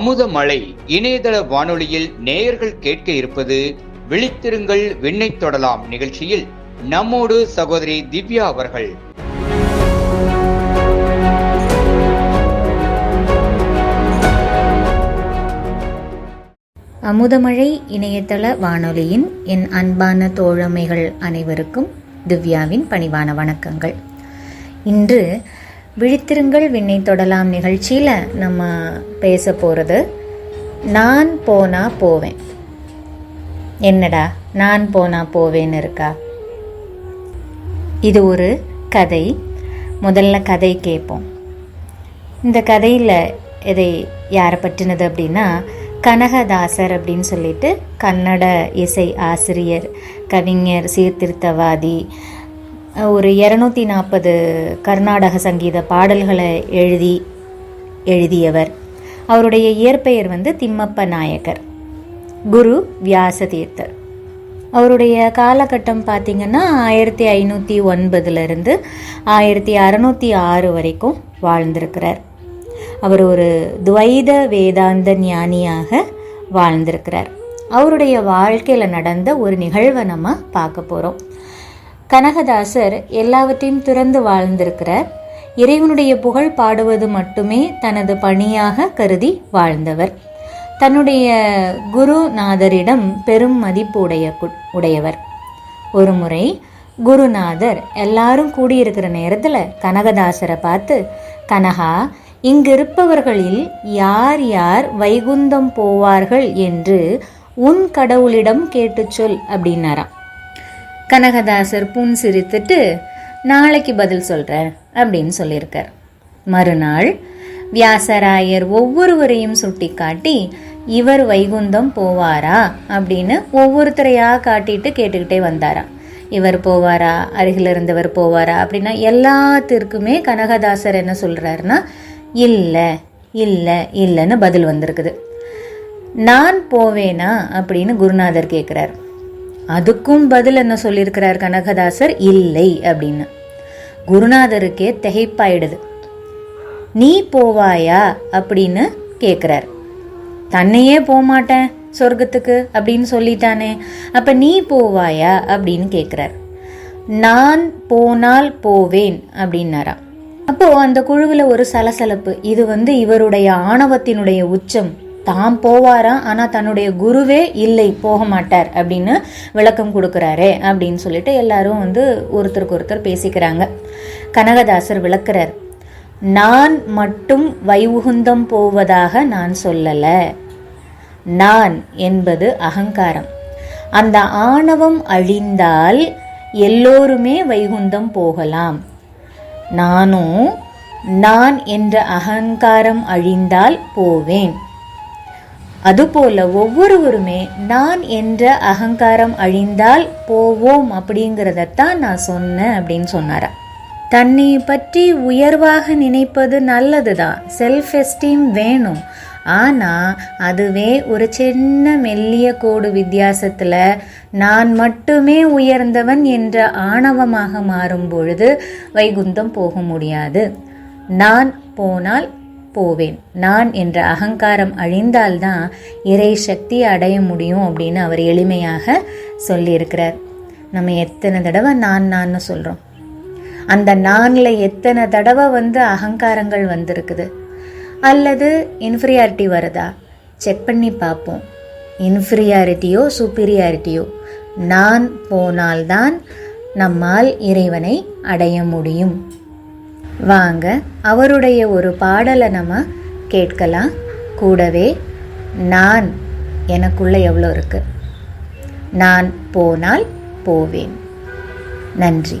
அமுதமழை இணையதள வானொலியில் நேயர்கள் கேட்க இருப்பது விழித்திருங்கள் விண்ணை தொடலாம் நிகழ்ச்சியில் நம்மோடு சகோதரி திவ்யா அவர்கள். அமுதமழை இணையதள வானொலியின் என் அன்பான தோழமைகள் அனைவருக்கும் திவ்யாவின் பணிவான வணக்கங்கள். இன்று விழித்திருங்கள் விண்ணை தொடலாம் நிகழ்ச்சியில் நம்ம பேச போகிறது நான் போனா போவேன். என்னடா நான் போனா போவேன்னு இருக்கா? இது ஒரு கதை. முதல்ல கதை கேட்போம். இந்த கதையில் இதை யாரை பற்றினது அப்படின்னா கனகதாசர் அப்படின்னு சொல்லிட்டு கன்னட இசை ஆசிரியர் கவிஞர் சீர்திருத்தவாதி ஒரு இரநூத்தி நாற்பது கர்நாடக சங்கீத பாடல்களை எழுதி எழுதியவர். அவருடைய இயற்பெயர் வந்து திம்மப்ப நாயக்கர். குரு வியாச தீர்த்தர் அவருடைய காலகட்டம் பார்த்திங்கன்னா ஆயிரத்தி ஐநூற்றி ஒன்பதுலேருந்து ஆயிரத்தி அறநூற்றி ஆறு வரைக்கும் வாழ்ந்திருக்கிறார். அவர் ஒரு துவைத வேதாந்த ஞானியாக வாழ்ந்திருக்கிறார். அவருடைய வாழ்க்கையில் நடந்த ஒரு நிகழ்வை நம்ம பார்க்க போகிறோம் கனகதாசர் எல்லாவற்றையும் துறந்து வாழ்ந்திருக்கிறார். இறைவனுடைய புகழ் பாடுவது மட்டுமே தனது பணியாக கருதி வாழ்ந்தவர். தன்னுடைய குருநாதரிடம் பெரும் மதிப்பு உடைய உடையவர். ஒரு முறை குருநாதர் எல்லாரும் கூடியிருக்கிற நேரத்தில் கனகதாசரை பார்த்து கனகா இங்கிருப்பவர்களில் யார் யார் வைகுந்தம் போவார்கள் என்று உன் கடவுளிடம் கேட்டு சொல் அப்படின்னாராம். கனகதாசர் புன் சிரித்துட்டு நாளைக்கு பதில் சொல்கிறேன் அப்படின்னு சொல்லியிருக்கார். மறுநாள் வியாசராயர் ஒவ்வொருவரையும் சுட்டிக்காட்டி இவர் வைகுந்தம் போவாரா? அப்படின்னு ஒவ்வொருத்தரையாக காட்டிட்டு கேட்டுக்கிட்டே வந்தாராம். இவர் போவாரா? அருகில் இருந்தவர் போவாரா? அப்படின்னா எல்லாத்திற்குமே கனகதாசர் என்ன சொல்கிறாருன்னா இல்லை இல்லை இல்லைன்னு பதில் வந்திருக்குது. நான் போவேனா? அப்படின்னு குருநாதர் கேட்குறாரு அதுக்கும் பதில் என்ன சொல்லியிருக்கிறார் கனகதாசர்? இல்லை அப்படின்னு. குருநாதருக்கே திகைப்பாயிடுது. நீ போவாயா அப்படின்னு கேட்குறார் தன்னையே போமாட்டேன் சொர்க்கத்துக்கு அப்படின்னு சொல்லிட்டானே. அப்போ நீ போவாயா அப்படின்னு கேட்குறார் நான் போனால் போவேன் அப்படின்னாராம். அப்போது அந்த குழுவில் ஒரு சலசலப்பு. இது வந்து இவருடைய ஆணவத்தினுடைய உச்சம். தாம் போவாரா ஆனால் தன்னுடைய குருவே இல்லை போக மாட்டார் அப்படின்னு விளக்கம் கொடுக்குறாரே அப்படின்னு சொல்லிட்டு எல்லாரும் வந்து ஒருத்தருக்கு ஒருத்தர் பேசிக்கிறாங்க. கனகதாசர் விளக்குறார் நான் மட்டும் வைவுகுந்தம் போவதாக நான் சொல்லலை. நான் என்பது அகங்காரம். அந்த ஆணவம் அழிந்தால் எல்லோருமே வைகுந்தம் போகலாம். நானும் நான் என்ற அகங்காரம் அழிந்தால் போவேன். அதுபோல ஒவ்வொருவருமே நான் என்ற அகங்காரம் அழிந்தால் போவோம் அப்படிங்கிறதத்தான் நான் சொன்னேன் அப்படின்னு சொன்னாரா. தன்னை பற்றி உயர்வாக நினைப்பது நல்லதுதான். செல்ஃப் எஸ்டீம் வேணும். ஆனால் அதுவே ஒரு சின்ன மெல்லிய கோடு வித்தியாசத்தில் நான் மட்டுமே உயர்ந்தவன் என்ற ஆணவமாக மாறும் பொழுது வைகுந்தம் போக முடியாது. நான் போனால் போவேன். நான் என்ற அகங்காரம் அழிந்தால்தான் இறை சக்தி அடைய முடியும் அப்படின்னு அவர் எளிமையாக சொல்லியிருக்கிறார். நம்ம எத்தனை தடவை நான் நான் சொல்கிறோம் அந்த நானில் எத்தனை தடவை வந்து அகங்காரங்கள் வந்திருக்குது? அல்லது இன்ஃபீரியாரிட்டி வருதா? செக் பண்ணி பார்ப்போம். இன்ஃபீரியாரிட்டியோ சுப்பீரியாரிட்டியோ நான் போனால்தான் நம்மால் இறைவனை அடைய முடியும். வாங்க அவருடைய ஒரு பாடலை நம்ம கேட்கலாம். கூடவே நான் எனக்குள்ள எவ்வளோ இருக்கு? நான் போனால் போவேன். நன்றி.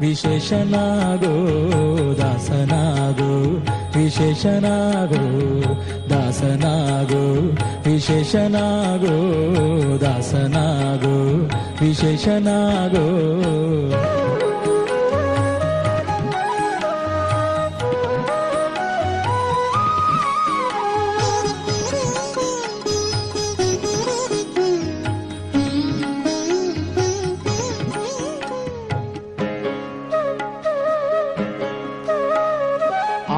ವಿಶೇಷನಾಗೋ ದಾಸನಾಗೋ ವಿಶೇಷನಾಗೋ ದಾಸನಾಗೋ ವಿಶೇಷನಾಗೋ ದಾಸನಾಗೋ ವಿಶೇಷನಾಗೋ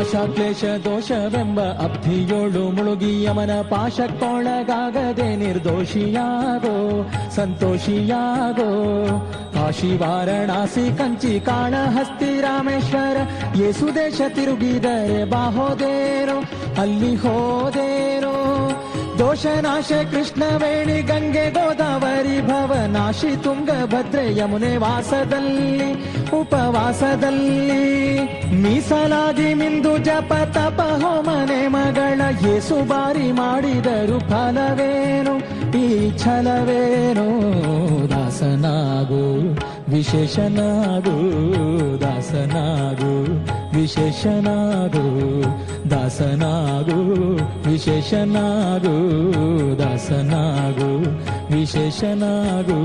ಆಶಾ ಕ್ಲೇಶ ದೋಷವೆಂಬ ಅಬ್ಧಿಯೋಳು ಮುಳುಗಿ ಯಮನ ಪಾಶಕ್ಕೊಳಗಾಗದೆ ನಿರ್ದೋಷಿಯಾಗೋ, ಸಂತೋಷಿಯಾಗೋ. ಕಾಶಿ ವಾರಣಾಸಿ ಕಂಚಿ ಕಾಳಹಸ್ತಿ ರಾಮೇಶ್ವರ ಯೇಸುದೇಶ ತಿರುಗಿದರೆ ಬಾಹೋದೇರೋ, ಅಲ್ಲಿ ಹೋದೇರೋ. ದೋಷನಾಶ ಕೃಷ್ಣವೇಣಿ ಗಂಗೆ ಗೋದಾವರಿ ಭವನಾಶಿ ತುಂಗಭದ್ರೆ ಯಮುನೆ ವಾಸದಲ್ಲಿ, ಉಪವಾಸದಲ್ಲಿ. ಮೀಸಲಾಗಿ ಮಿಂದು ಜಪ ತಪ ಹೋಮನೆ ಮಗಳ ಯೇಸು ಬಾರಿ ಮಾಡಿದರು ಫಲವೇನು? ಈ ಛಲವೇನು? ದಾಸನಾಗು విశేషనాడు దాసనాడు విశేషనాడు దాసనాడు విశేషనాడు దాసనాడు విశేషనాడు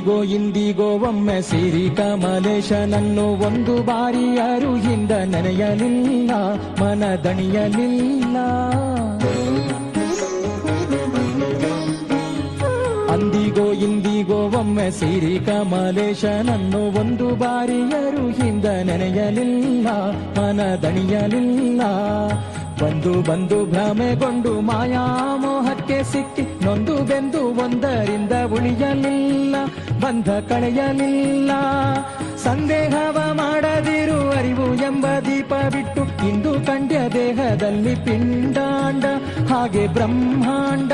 ಅಂದಿಗೋ ಇಂದಿಗೋ ಒಮ್ಮೆ ಸಿರಿ ಕಮಲೇಶನನ್ನು ಒಂದು ಬಾರಿ ಅರುಹಿಂದ ಹಿಂದ ನೆನೆಯಲಿಲ್ಲ, ಮನದಣಿಯಲಿಲ್ಲ. ಅಂದಿಗೋ ಇಂದಿಗೋ ಒಮ್ಮೆ ಸಿರಿ ಕಮಲೇಶನನ್ನು ಒಂದು ಬಾರಿಯರು ಹಿಂದ ನೆನೆಯಲಿಲ್ಲ, ಮನದಣಿಯಲಿಲ್ಲ. ಬಂದು ಬಂದು ಭ್ರಮೆಗೊಂಡು ಮಾಯಾಮೋಹಕ್ಕೆ ಸಿಕ್ಕಿ ನೊಂದು ಬೆಂದು ಒಂದರಿಂದ ಉಳಿಯಲಿಲ್ಲ, ಬಂಧ ಕಳೆಯಲಿಲ್ಲ. ಸಂದೇಹವ ಮಾಡದಿರು ಅರಿವು ಎಂಬ ದೀಪ ಬಿಟ್ಟು ಇಂದು ಕಂಡ್ಯ ದೇಹದಲ್ಲಿ ಪಿಂಡಾಂಡ, ಹಾಗೆ ಬ್ರಹ್ಮಾಂಡ.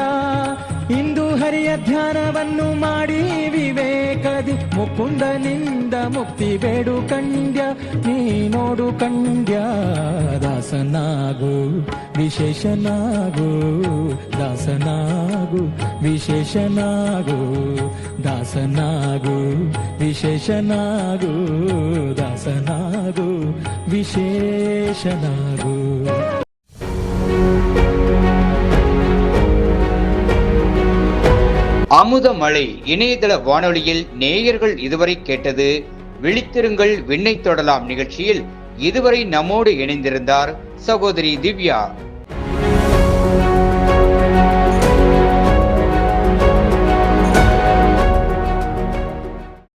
ಹರಿಯ ಧ್ಯಾನವನ್ನು ಮಾಡಿ ವಿವೇಕದಿ ಮುಕುಂದನಿಂದ ಮುಕ್ತಿ ಬೇಡು ಕಂಡ್ಯ ನೀ ನೋಡು ಕಂಡ್ಯ ದಾಸನಾಗು, ವಿಶೇಷನಾಗು ದಾಸನಾಗು ವಿಶೇಷನಾಗು ದಾಸನಾಗು ವಿಶೇಷನಾಗು ದಾಸನಾಗು, ವಿಶೇಷನಾಗು. அமுதமலை இணையதள வானொலியில் நேயர்கள் இதுவரை கேட்டது விழித்திருங்கள் விண்ணை தொடலாம் நிகழ்ச்சியில் இதுவரை நம்மோடு இணைந்திருந்தார் சகோதரி திவ்யா.